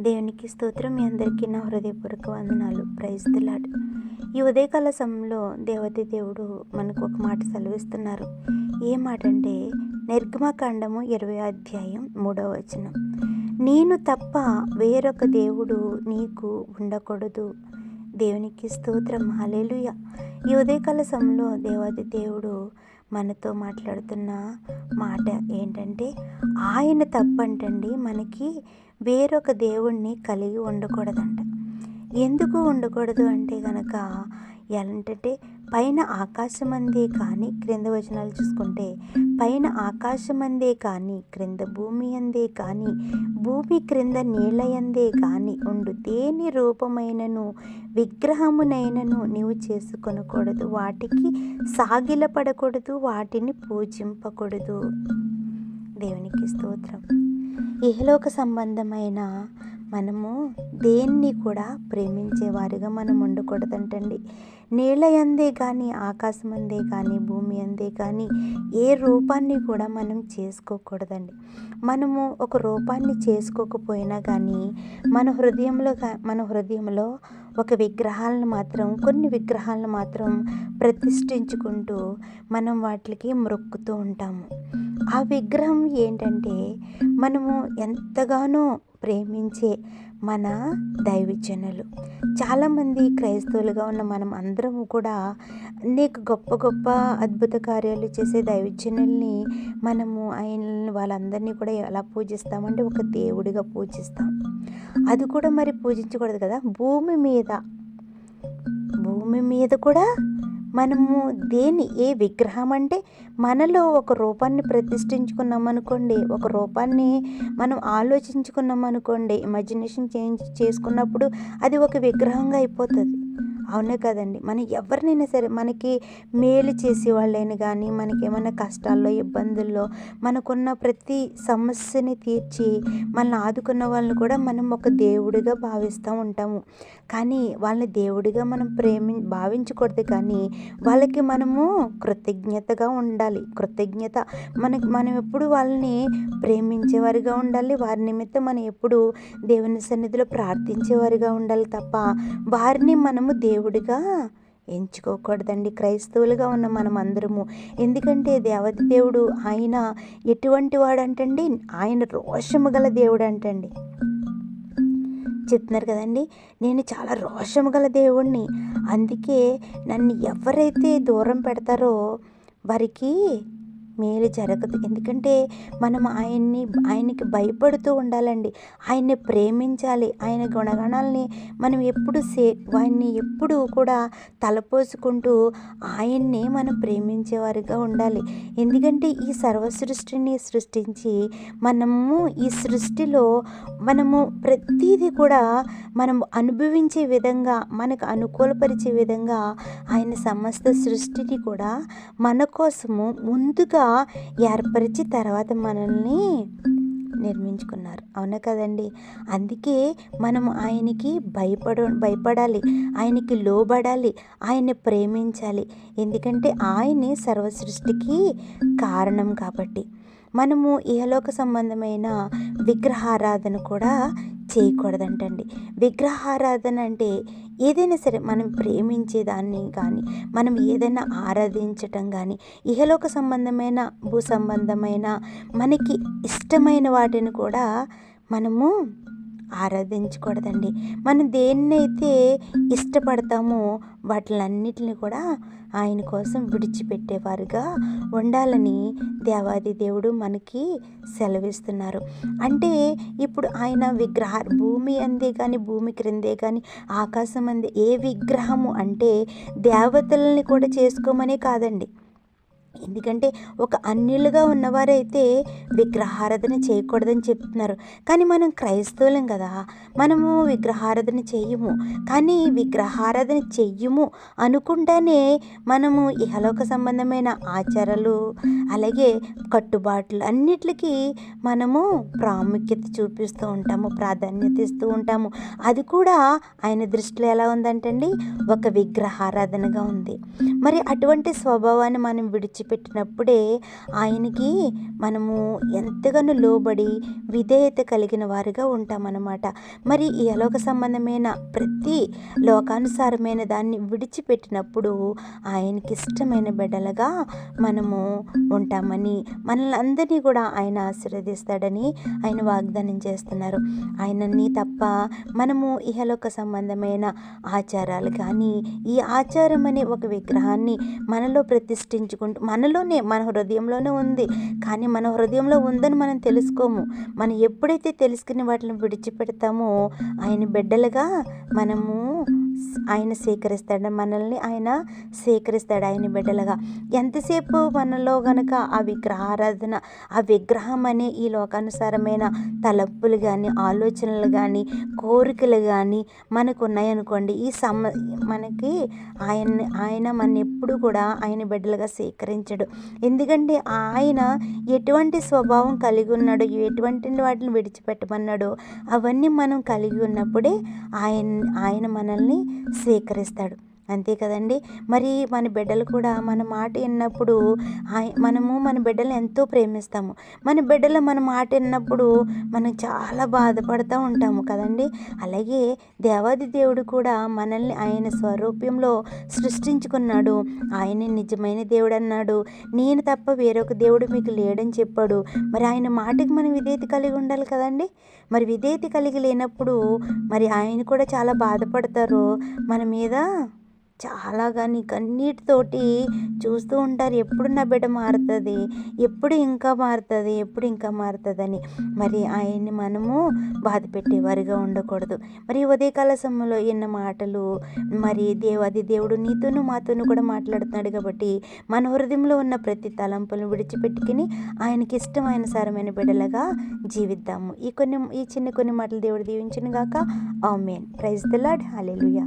దేవునికి స్తోత్రం. మీ అందరికీ నా హృదయపూర్వక వందనాలు. ప్రైజ్ దిలాడ్ ఈ ఉదయకాల సమయంలో దేవతి దేవుడు మనకు ఒక మాట సెలవిస్తున్నారు. ఏ మాట అంటే నిర్గమకాండము ఇరవై అధ్యాయం మూడవ వచనం. నేను తప్ప వేరొక దేవుడు నీకు ఉండకూడదు. దేవునికి స్తోత్రం. హాలేలుయ ఈ ఉదయకాల సమయంలో దేవాది దేవుడు మనతో మాట్లాడుతున్న మాట ఏంటంటే ఆయన తప్పంటండి మనకి వేరొక దేవుణ్ణి కలిగి ఉండకూడదంట. ఎందుకు ఉండకూడదు అంటే కనుక ఏంటంటే పైన ఆకాశం అంది కానీ క్రింద వచనాలు చూసుకుంటే పైన ఆకాశమందే కానీ క్రింద భూమి అందే కానీ భూమి క్రింద నీళ్ళయందే కానీ ఉండు. దేని రూపమైనను విగ్రహమునైనను నీవు చేసుకొనకూడదు. వాటికి సాగిలపడకూడదు వాటిని పూజింపకూడదు. దేవునికి స్తోత్రం. ఇహలోక సంబంధమైన మనము దేన్ని కూడా ప్రేమించేవారిగా మనం ఉండకూడదంటండి. నీళ్ళ అందే కానీ ఆకాశం అందే కానీ భూమి అందే కానీ ఏ రూపాన్ని కూడా మనం చేసుకోకూడదండి. మనము ఒక రూపాన్ని చేసుకోకపోయినా కానీ మన హృదయంలో మన హృదయంలో ఒక విగ్రహాలను మాత్రం కొన్ని విగ్రహాలను మాత్రం ప్రతిష్ఠించుకుంటూ మనం వాటికి మొక్కుతూ ఉంటాము. ఆ విగ్రహం ఏంటంటే మనము ఎంతగానో ప్రేమించే మన దైవజనులు. చాలామంది క్రైస్తవులుగా ఉన్న మనం అందరము కూడా అనేక గొప్ప గొప్ప అద్భుత కార్యాలు చేసే దైవజనుల్ని మనము ఆయన వాళ్ళందరినీ కూడా ఎలా పూజిస్తామంటే ఒక దేవుడిగా పూజిస్తాం. అది కూడా మరి పూజించకూడదు కదా? భూమి మీద. భూమి మీద కూడా మనము దేని ఏ విగ్రహం అంటే మనలో ఒక రూపాన్ని ప్రతిష్ఠించుకున్నాం అనుకోండి ఒక రూపాన్ని మనం ఆలోచించుకున్నాం అనుకోండి ఇమాజినేషన్ చేంజ్ చేసుకున్నప్పుడు అది ఒక విగ్రహంగా అయిపోతుంది. అవునే కదండి. మనం ఎవరినైనా సరే మనకి మేలు చేసే వాళ్ళైనా కానీ మనకి ఏమైనా కష్టాల్లో ఇబ్బందుల్లో మనకున్న ప్రతి సమస్యని తీర్చి మనల్ని ఆదుకున్న వాళ్ళని కూడా మనం ఒక దేవుడిగా భావిస్తూ ఉంటాము. కానీ వాళ్ళని దేవుడిగా మనం ప్రేమి భావించకూడదు కానీ వాళ్ళకి మనము కృతజ్ఞతగా ఉండాలి. కృతజ్ఞత మనకి మనం ఎప్పుడు వాళ్ళని ప్రేమించేవారిగా ఉండాలి. వారి నిమిత్తం మనం ఎప్పుడు దేవుని సన్నిధిలో ప్రార్థించేవారిగా ఉండాలి తప్ప వారిని మనము దేవుడిగా ఎంచుకోకూడదండి. క్రైస్తవులుగా ఉన్న మనం అందరము ఎందుకంటే దేవత దేవుడు ఆయన ఎటువంటి వాడంటండి? ఆయన రోషము గల దేవుడు అంటండి చెప్తున్నారు కదండి? నేను చాలా రోషము గల దేవుణ్ణి. అందుకే నన్ను ఎవరైతే దూరం పెడతారో వారికి మేలు జరగదు. ఎందుకంటే మనం ఆయన్ని ఆయనకి భయపడుతూ ఉండాలండి. ఆయన్ని ప్రేమించాలి. ఆయన గుణగణాలని మనం ఎప్పుడు సే ఆయన్ని ఎప్పుడు కూడా తలపోసుకుంటూ ఆయన్ని మనం ప్రేమించేవారిగా ఉండాలి. ఎందుకంటే ఈ సర్వ సృష్టిని సృష్టించి మనము ఈ సృష్టిలో మనము ప్రతిదీ కూడా మనం అనుభవించే విధంగా మనకు అనుకూలపరిచే విధంగా ఆయన సమస్త సృష్టిని కూడా మన కోసము ముందుగా ఏర్పరిచి తర్వాత మనల్ని నిర్మించుకున్నారు. అవునా కదండి? అందుకే మనం ఆయనకి భయపడ భయపడాలి ఆయనకి లోబడాలి ఆయన్ని ప్రేమించాలి. ఎందుకంటే ఆయనే సర్వ సృష్టికి కారణం కాబట్టి. మనము ఇహలోక సంబంధమైన విగ్రహారాధన కూడా చేయకూడదంటండి. విగ్రహారాధన అంటే ఏదైనా సరే మనం ప్రేమించే దాన్ని కానీ మనం ఏదైనా ఆరాధించటం కానీ ఇహలోక సంబంధమైన భూ సంబంధమైన మనకి ఇష్టమైన వాటిని కూడా మనము ఆరాధించకూడదండి. మనం దేన్నైతే ఇష్టపడతామో వాటిలన్నిటిని కూడా ఆయన కోసం విడిచిపెట్టేవారుగా ఉండాలని దేవాది దేవుడు మనకి సెలవిస్తున్నారు. అంటే ఇప్పుడు ఆయన విగ్రహ భూమి అందే కానీ భూమి క్రిందే కానీ ఆకాశం అందే ఏ విగ్రహము అంటే దేవతల్ని కూడా చేసుకోమనే కాదండి. ఎందుకంటే ఒక అన్యులుగా ఉన్నవారైతే విగ్రహారాధన చేయకూడదని చెప్తున్నారు. కానీ మనం క్రైస్తవులం కదా మనము విగ్రహారాధన చెయ్యము కానీ విగ్రహారాధన చెయ్యము అనుకుంటానే మనము ఇహలోక సంబంధమైన ఆచారాలు అలాగే కట్టుబాట్లు అన్నిటికీ మనము ప్రాముఖ్యత చూపిస్తూ ఉంటాము ప్రాధాన్యత ఇస్తూ ఉంటాము. అది కూడా ఆయన దృష్టిలో ఎలా ఉందంటండి? ఒక విగ్రహారాధనగా ఉంది. మరి అటువంటి స్వభావాన్ని మనం విడిచి విడిచిపెట్టినప్పుడే ఆయనకి మనము ఎంతగానో లోబడి విధేయత కలిగిన వారిగా ఉంటామన్నమాట. మరి ఈ అలోక సంబంధమైన ప్రతి లోకానుసారమైన దాన్ని విడిచిపెట్టినప్పుడు ఆయనకి ఇష్టమైన బిడ్డలుగా మనము ఉంటామని మనల్ని అందరినీ కూడా ఆయన ఆశీర్వదిస్తాడని ఆయన వాగ్దానం చేస్తున్నారు. ఆయనని తప్ప మనము ఇహలోక సంబంధమైన ఆచారాలు కానీ ఈ ఆచారం అనే ఒక విగ్రహాన్ని మనలో ప్రతిష్ఠించుకుంటూ మనలోనే మన హృదయంలోనే ఉంది. కానీ మన హృదయంలో ఉందని మనం తెలుసుకోము. మనం ఎప్పుడైతే తెలుసుకుని వాటిని విడిచిపెడతామో ఆయన బిడ్డలుగా మనము ఆయన స్వీకరిస్తాడు మనల్ని ఆయన స్వీకరిస్తాడు ఆయన బిడ్డలుగా. ఎంతసేపు మనలో గనక ఆ విగ్రహారాధన ఆ విగ్రహం అనే ఈ లోకానుసారమైన తలపులు కానీ ఆలోచనలు కానీ కోరికలు కానీ మనకు ఉన్నాయనుకోండి ఈ సమ మనకి ఆయన ఆయన మన ఎప్పుడు కూడా ఆయన బిడ్డలుగా స్వీకరించడు ఎందుకంటే ఆయన ఎటువంటి స్వభావం కలిగి ఉన్నాడో ఎటువంటి వాటిని విడిచిపెట్టమన్నాడో అవన్నీ మనం కలిగి ఉన్నప్పుడే ఆయన ఆయన మనల్ని స్వీకరిస్తాడు అంతే కదండి. మరి మన బిడ్డలు కూడా మన మాట విన్నప్పుడు ఆయ- మనము మన బిడ్డలను ఎంతో ప్రేమిస్తాము. మన బిడ్డలు మన మాట విన్నప్పుడు మనం చాలా బాధపడుతూ ఉంటాము కదండి. అలాగే దేవాది దేవుడు కూడా మనల్ని ఆయన స్వరూప్యంలో సృష్టించుకున్నాడు. ఆయన నిజమైన దేవుడు అన్నాడు. నేను తప్ప వేరొక దేవుడు మీకు లేడని చెప్పాడు. మరి ఆయన మాటకి మనం విధేయత కలిగి ఉండాలి కదండి. మరి విధేయత కలిగి లేనప్పుడు మరి ఆయన కూడా చాలా బాధపడతారు. మన మీద చాలా కానీ కన్నీటితోటి చూస్తూ ఉంటారు. ఎప్పుడు నా బిడ్డ మారుతుంది? ఎప్పుడు ఇంకా మారుతుంది? ఎప్పుడు ఇంకా మారుతుందని. మరి ఆయన్ని మనము బాధ పెట్టేవారిగా ఉండకూడదు. మరి ఉదయకాల సమయంలో ఎన్న మాటలు మరి దేవాది దేవుడు నీతోనూ మాతోనూ కూడా మాట్లాడుతున్నాడు కాబట్టి మన హృదయంలో ఉన్న ప్రతి తలంపులను విడిచిపెట్టుకుని ఆయనకి ఇష్టమైన సారమైన బిడ్డలుగా జీవిద్దాము. ఈ కొన్ని ఈ చిన్న కొన్ని మాటలు దేవుడు దీవించిన గాక amen. Praise the lord hallelujah.